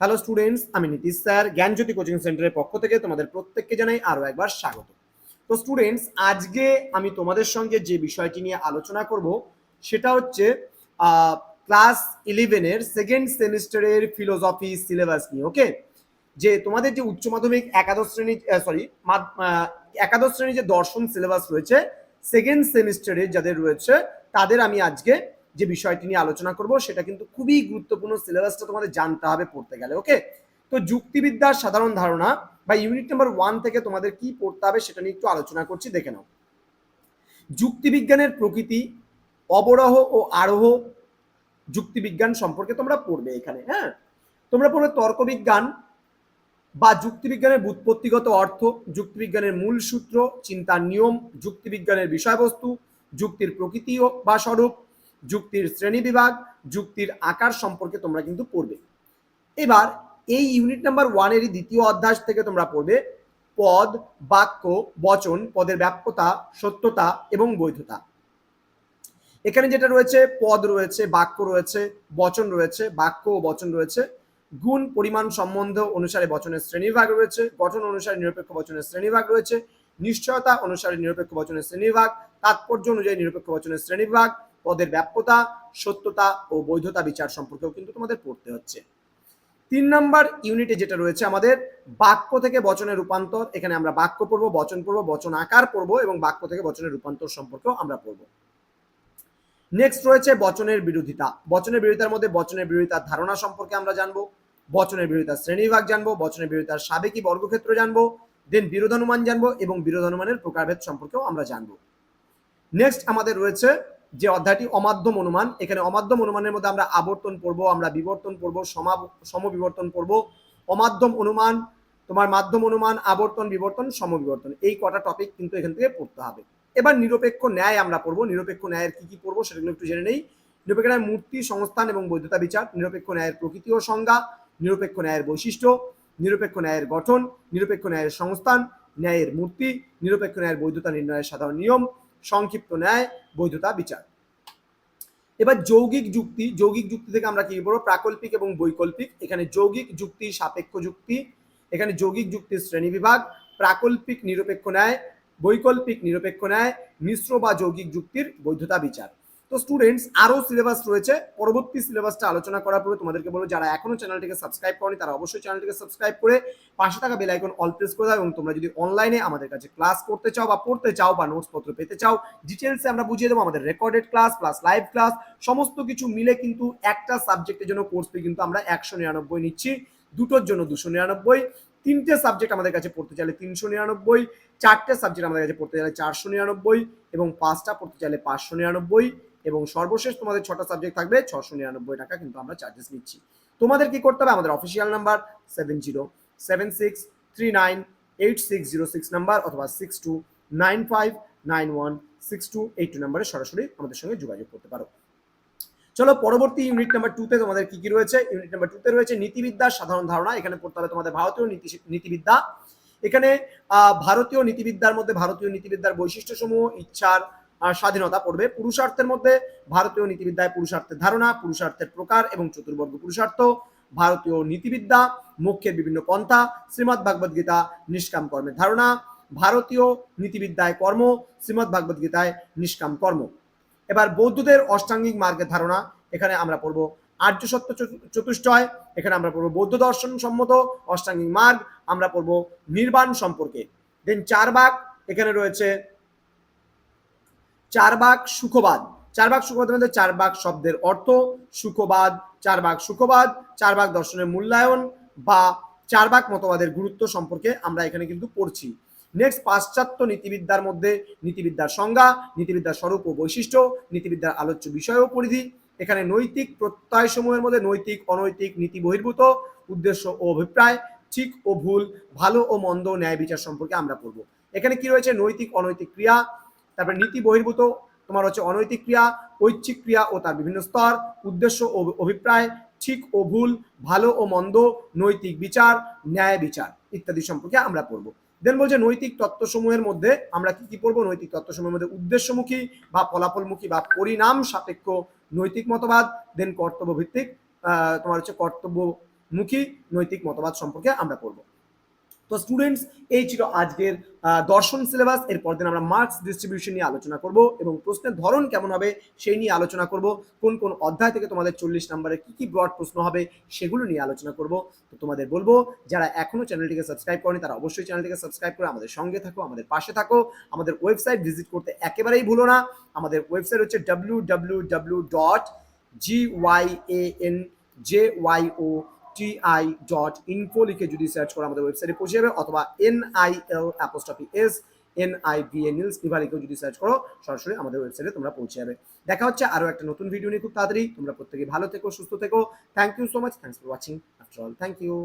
Hello students আমি Nitish sir, জ্ঞানজ্যোতি coaching সেন্টারের পক্ষ থেকে তোমাদের প্রত্যেককে জানাই আরও একবার স্বাগত। তো স্টুডেন্টস আজকে আমি তোমাদের সঙ্গে যে বিষয়টি নিয়ে আলোচনা করব, সেটা হচ্ছে ক্লাস ইলেভেনের সেকেন্ড সেমিস্টারের ফিলোসফি সিলেবাস নিয়ে ওকে যে তোমাদের যে উচ্চ মাধ্যমিক একাদশ শ্রেণি সরি একাদশ শ্রেণির যে দর্শন সিলেবাস রয়েছে সেকেন্ড সেমিস্টারে যাদের রয়েছে, তাদের আমি আজকে যে বিষয়টি নিয়ে আলোচনা করব, সেটা কিন্তু খুবই গুরুত্বপূর্ণ সিলেবাসটা তোমাদের জানতে হবে পড়তে গেলে ওকে তো যুক্তিবিদ্যার সাধারণ ধারণা বা ইউনিট নাম্বার ওয়ান থেকে তোমাদের কি পড়তে হবে সেটা নিয়ে একটু আলোচনা করছি, দেখে নাও। যুক্তিবিজ্ঞানের প্রকৃতি, অবরোহ ও আরোহ যুক্তিবিজ্ঞান সম্পর্কে তোমরা পড়বে এখানে হ্যাঁ? তোমরা পড়বে তর্কবিজ্ঞান বা যুক্তিবিজ্ঞানের বুৎপত্তিগত অর্থ, যুক্তিবিজ্ঞানের মূল সূত্র, চিন্তার নিয়ম, যুক্তিবিজ্ঞানের বিষয়বস্তু, যুক্তির প্রকৃতি বা স্বরূপ যুক্তির শ্রেণি বিভাগ, যুক্তির আকার সম্পর্কে তোমরা কিন্তু পড়বে। এবার এই ইউনিট নাম্বার ওয়ানেরই দ্বিতীয় অধ্যায় থেকে তোমরা পড়বে পদ, বাক্য, বচন, পদের ব্যাপ্যতা, সত্যতা এবং বৈধতা। এখানে যেটা রয়েছে, পদ রয়েছে, বাক্য রয়েছে, বচন রয়েছে, বাক্য ও বচন রয়েছে, গুণ, পরিমাণ সম্বন্ধ অনুসারে বচনের শ্রেণীভাগ রয়েছে, গঠন অনুসারে নিরপেক্ষ বচনের শ্রেণীভাগ রয়েছে, নিশ্চয়তা অনুসারে নিরপেক্ষ বচনের শ্রেণীভাগ তাৎপর্য অনুযায়ী নিরপেক্ষ বচনের শ্রেণীভাগ পদের ব্যাপ্যতা, সত্যতা ও বৈধতা বিচার সম্পর্কেও কিন্তু তোমাদের পড়তে হচ্ছে। তিন নাম্বার ইউনিটে যেটা রয়েছে আমাদের, বাক্য থেকে বচনের রূপান্তর। এখানে আমরা বাক্য পড়ব, বচন পড়ব, বচন আকার পড়ব এবং বাক্য থেকে বচনের রূপান্তর সম্পর্কেও আমরা পড়ব। নেক্সট রয়েছে বচনের বিরোধিতা। বচনের বিরোধিতার মধ্যে বচনের বিরোধিতার ধারণা সম্পর্কে আমরা জানব। বচনের বিরোধিতার শ্রেণীভাগ জানব, বচনের বিরোধিতার সাবেকি বর্গক্ষেত্র জানব দেন বিরোধানুমান জানব এবং বিরোধানুমানের প্রকারভেদ সম্পর্কেও আমরা জানব। নেক্সট আমাদের রয়েছে যে অধ্যায়টি অমাধ্যম অনুমান, এখানে অমাধ্যম অনুমানের মধ্যে আমরা আবর্তন পড়ব, আমরা বিবর্তন পড়ব, সমা সমবিবর্তন পড়ব। অমাধ্যম অনুমান, তোমার মাধ্যম অনুমান, আবর্তন, বিবর্তন, সমবিবর্তন, এই কটা টপিক কিন্তু এখান থেকে পড়তে হবে। এবার নিরপেক্ষ ন্যায় আমরা পড়ব, নিরপেক্ষ ন্যায়ের কি কি পড়ব সেগুলো একটু জেনে নেই। নিরপেক্ষ ন্যায় মূর্তি, সংস্থান এবং বৈধতা বিচার, নিরপেক্ষ ন্যায়ের প্রকৃতি ও সংজ্ঞা, নিরপেক্ষ ন্যায়ের বৈশিষ্ট্য, নিরপেক্ষ ন্যায়ের গঠন, নিরপেক্ষ ন্যায়ের সংস্থান, ন্যায়ের মূর্তি, নিরপেক্ষ ন্যায়ের বৈধতা নির্ণয়ের সাধারণ নিয়ম সংক্ষিপ্ত ন্যায়, বৈধতা, বিচার। এবার যৌগিক যুক্তি যৌগিক যুক্তি থেকে আমরা কি বলব? প্রাকল্পিক এবং বৈকল্পিক। এখানে যৌগিক যুক্তি, সাপেক্ষ যুক্তি, এখানে যৌগিক যুক্তির শ্রেণি বিভাগ, প্রাকল্পিক নিরপেক্ষ ন্যায়, বৈকল্পিক নিরপেক্ষ ন্যায়, মিশ্র বা যৌগিক যুক্তির বৈধতা, বিচার। তো স্টুডেন্টস আরও সিলেবাস রয়েছে। পরবর্তী সিলেবাসটা আলোচনা করার পরে তোমাদেরকে বলব, যারা এখনও চ্যানেলটিকে সাবস্ক্রাইব করেনি, তারা অবশ্যই চ্যানেলটিকে সাবস্ক্রাইব করে পাশে থাকা বেল আইকন অল প্রেস করে দাও এবং তোমরা যদি অনলাইনে আমাদের কাছে ক্লাস করতে চাও বা পড়তে চাও বা নোটস পত্র পেতে চাও ডিটেলসে আমরা বুঝিয়ে দেবো আমাদের recorded class plus live class সমস্ত কিছু মিলে কিন্তু একটা সাবজেক্টের জন্য কোর্স ফি কিন্তু আমরা একশো নিরানব্বই নিচ্ছি। দুটোর জন্য দুশো নিরানব্বই, তিনটে সাবজেক্ট আমাদের কাছে পড়তে চাইলে তিনশো নিরানব্বই, চারটে সাবজেক্ট আমাদের কাছে পড়তে চাইলে চারশো নিরানব্বই এবং পাঁচটা পড়তে চাইলে পাঁচশো নিরানব্বই। এবং সর্বশেষ তোমাদের ছটা সাবজেক্ট থাকবে ছশো নিরানব্বই টাকা কিন্তু আমরা চার্জেস নিচ্ছি। তোমাদের কি করতে হবে? আমাদের official number seven zero seven six three nine eight six zero six number অথবা six two nine five nine one six two eight two নাম্বারে সরাসরি আমাদের সঙ্গে যোগাযোগ করতে পারো। চলো পরবর্তী ইউনিট নাম্বার টুতে তোমাদের কি কি রয়েছে? ইউনিট নাম্বার টুতে রয়েছে নীতিবিদ্যার সাধারণ ধারণা, এখানে পড়তে হবে তোমাদের ভারতীয় নীতি নীতিবিদ্যা। এখানে ভারতীয় নীতিবিদ্যার মধ্যে ভারতীয় নীতিবিদ্যার বৈশিষ্ট্য সমূহ ইচ্ছার স্বাধীনতা পড়বে। পুরুষার্থের মধ্যে ভারতীয় নীতিবিদ্যায় পুরুষার্থের ধারণা, পুরুষার্থের প্রকার এবং চতুর্বর্গ পুরুষার্থ, ভারতীয় নীতিবিদ্যা, মুখ্যের বিভিন্ন পন্থা শ্রীমৎ ভাগবত গীতা, নিষ্কাম কর্মের ধারণা, ভারতীয় নীতিবিদ্যায় কর্ম শ্রীমৎ ভাগবত গীতায় নিষ্কাম কর্ম। এবার বৌদ্ধদের অষ্টাঙ্গিক মার্গের ধারণা, এখানে আমরা পড়ব আর্য সত্য চতুষ্টয়, এখানে আমরা পড়ব বৌদ্ধ দর্শন সম্মত অষ্টাঙ্গিক মার্গ, আমরা পড়ব নির্বাণ সম্পর্কে। দেন চার ভাগ এখানে রয়েছে চার ভাগ সুখবাদ। চার ভাগ সুখবাদের মধ্যে চার ভাগ শব্দের অর্থ। সুখবাদ চার ভাগ সুখবাদ চার ভাগ দর্শনের মূল্যায়ন বা চার ভাগ মতবাদের গুরুত্ব সম্পর্কে আমরা এখানে কিন্তু পড়ছি। নেক্সট পাশ্চাত্য নীতিবিদ্যার মধ্যে নীতিবিদ্যার সংজ্ঞা, নীতিবিদ্যার স্বরূপ ও বৈশিষ্ট্য, নীতিবিদ্যার আলোচ্য বিষয় ও পরিধি। এখানে নৈতিক প্রত্যয় সমূহের মধ্যে নৈতিক, অনৈতিক, নীতি বহির্ভূত উদ্দেশ্য ও অভিপ্রায়, ঠিক ও ভুল, ভালো ও মন্দ ন্যায় বিচার সম্পর্কে আমরা পড়ব। এখানে কি রয়েছে? নৈতিক, অনৈতিক ক্রিয়া তারপরে নীতি বহির্ভূত, তোমার হচ্ছে অনৈতিক ক্রিয়া, ঐচ্ছিক ক্রিয়া ও তার বিভিন্ন স্তর, উদ্দেশ্য ও অভিপ্রায়, ঠিক ও ভুল, ভালো ও মন্দ, নৈতিক বিচার, ন্যায় বিচার ইত্যাদি সম্পর্কে আমরা পড়ব। দেন বলছে নৈতিক তত্ত্বসমূহের মধ্যে আমরা কি কি পড়ব? নৈতিক তত্ত্বসমূহের মধ্যে উদ্দেশ্যমুখী বা ফলাফলমুখী বা পরিণাম সাপেক্ষ নৈতিক মতবাদ দেন কর্তব্য ভিত্তিক তোমার হচ্ছে কর্তব্যমুখী নৈতিক মতবাদ সম্পর্কে আমরা পড়ব। তো স্টুডেন্টস এই ছিল আজকের দর্শন সিলেবাস এরপর দিন আমরা মার্কস ডিস্ট্রিবিউশন নিয়ে আলোচনা করব এবং প্রশ্নের ধরন কেমন হবে সেই নিয়ে আলোচনা করব। কোন কোন অধ্যায় থেকে তোমাদের চল্লিশ নম্বরে কি কি ব্রড প্রশ্ন হবে সেগুলো নিয়ে আলোচনা করব। তো তোমাদের বলব, যারা এখনও চ্যানেলটিকে সাবস্ক্রাইব করেনি, তারা অবশ্যই চ্যানেলটিকে সাবস্ক্রাইব করে আমাদের সঙ্গে থাকো, আমাদের পাশে থাকো। আমাদের ওয়েবসাইট ভিজিট করতে একেবারেই ভুলো না। আমাদের ওয়েবসাইট হচ্ছে W W W dot G Y A N J Y O TI dot info লিখে যদি সার্চ করো আমাদের ওয়েবসাইটে পৌঁছে যাবে, অথবা N I L apostrophe S N I N Nils নিভা লিখেও যদি সার্চ করো, সরাসরি আমাদের ওয়েবসাইটে তোমরা পৌঁছে যাবে। দেখা হচ্ছে আরও একটা নতুন ভিডিও নিয়ে খুব তাড়াতাড়ি। তোমরা প্রত্যেকে ভালো থেকো, সুস্থ থেকো। Thank you so much thanks for watching after all thank you